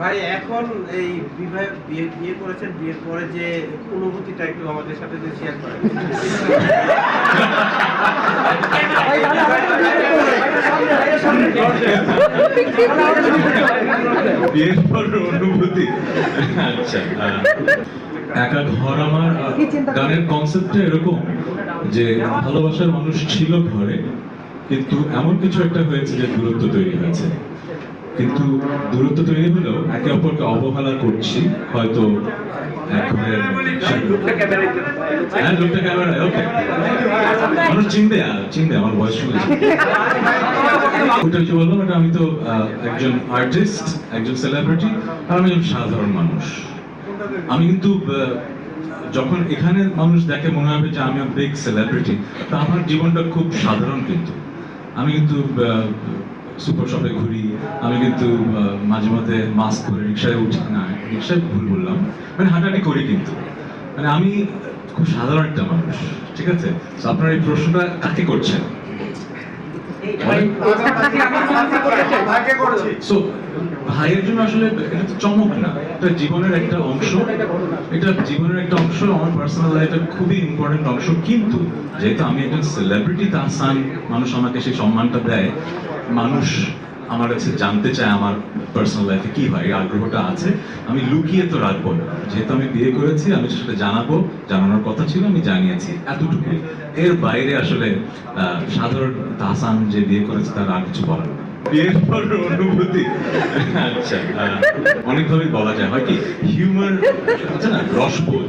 ভাই এখন এই বিবাহ বিয়ে বিয়ে করেছেন বিয়ের পরে যে অনুভূতিটা একটু আমাদের সাথে যে শেয়ার করেন। বিয়ের পর অনুভূতি। আচ্ছা একা ঘর আমার গানের কনসেপ্টটা এরকম যে ভালোবাসার মানুষ ছিল ঘরে কিন্তু এমন কিছু একটা হয়েছে যে দূরত্ব তৈরি হয়েছে। কিন্তু দূরত্ব তৈরি হলেও একে অপরকে অবহেলা করছি, হয়তো হ্যাঁ আমি তো একজন আর্টিস্ট একজন সেলিব্রিটি আর আমি একজন সাধারণ মানুষ। আমি কিন্তু যখন এখানে মানুষ দেখে মনে হবে যে আমি বিগ সেলিব্রিটি তা আমার জীবনটা খুব সাধারণ কিন্তু। আমি কিন্তু সুপার শপে ঘুরি কিন্তু মাঝে মাঝে মাস্ক পরে রিক্সায় উঠি না। রিক্সায় ভুল বললাম। মানে হাঁটাহাঁটি করি কিন্তু। মানে আমি খুব সাধারণ একটা মানুষ ঠিক আছে? আপনার এই প্রশ্নটা কাকে করছেন? ভাইয়ের জন্য আসলে এটা তো চমক না। এটা জীবনের একটা অংশ। এটা জীবনের একটা অংশ আমার পার্সোনাল লাইফের খুবই ইম্পর্টেন্ট অংশ। কিন্তু যেহেতু আমি একজন সেলিব্রিটি তাহসান মানুষ আমাকে সেই সম্মানটা দেয়। মানুষ আমার কাছে জানতে চায় আমার পার্সোনাল লাইফে কি হয় এই আগ্রহটা আছে আমি লুকিয়ে তো রাখব না। যেহেতু আমি বিয়ে করেছি আমি সেটা জানাব জানানোর কথা ছিল আমি জানিয়েছি এতটুকুই। এর বাইরে আসলে আহ, সাধারণ তাহসান যে বিয়ে করেছে তার আর কিছু বলার নেই। বিয়ের পর অনুভূতি। আচ্ছা অনেকভাবেই বলা যায়। হয় কি হিউমার আছে না রসবোধ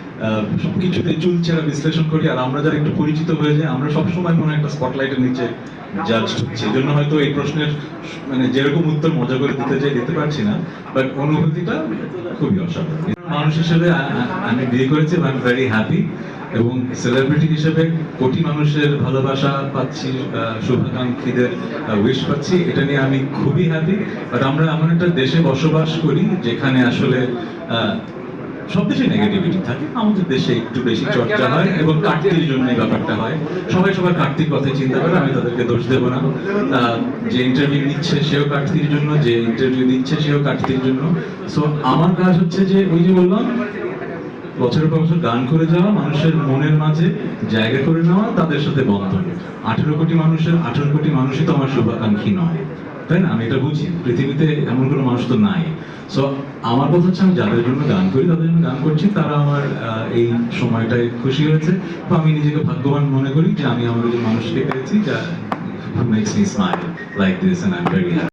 সবকিছুতে চুলচেরা বিশ্লেষণ করি আর আমরা যারা একটু পরিচিত হয়ে যাই, আমরা সবসময় হয় একটা স্পটলাইটের নিচে জাজ জন্য হয়তো এই প্রশ্নের মানে যেরকম উত্তর মজা করে দিতে চাই, দিতে পারছি না বাট অনুভূতিটা খুবই অসাধারণ। মানুষ হিসেবে আমি বিয়ে করেছি আই এম ভেরি হ্যাপি এবং সেলিব্রিটি হিসেবে কোটি মানুষের ভালোবাসা পাচ্ছি শুভাকাঙ্ক্ষীদের উইশ পাচ্ছি, এটা নিয়ে আমি খুবই হ্যাপি বাট আমরা এমন একটা দেশে বসবাস করি যেখানে আসলে সব দেশে নেগেটিভিটি থাকে। আমাদের দেশে একটু বেশি চর্চা হয় এবং কাটতির জন্য ব্যাপারটা হয়। সবাই সবার কাটতির কথাই চিন্তা করে, আমি তাদেরকে দোষ দেবো না। যে ইন্টারভিউ নিচ্ছে সেও কাটতির জন্য, যে ইন্টারভিউ দিচ্ছে সেও কাটতির জন্য। সো আমার কাজ হচ্ছে যে ওই যে বললাম, বছরের পর বছর গান করে যাওয়া, মানুষের মনের মাঝে জায়গা করে নেওয়া, তাদের সাথে বন্ধন। আঠেরো কোটি মানুষের, আঠেরো কোটি মানুষই তো আমার শুভাকাঙ্ক্ষী নয়। তাই না আমি এটা বুঝি। পৃথিবীতে এমন কোনো মানুষ তো নাই। সো আমার কথা হচ্ছে আমি যাদের জন্য গান করি, তাদের জন্য গান করছি, তারা আমার এই সময়টায় খুশি হয়েছে। তো আমি নিজেকে ভাগ্যবান মনে করি যে আমি আমার যে মানুষকে পেয়েছি, যা makes me smile like this and I am very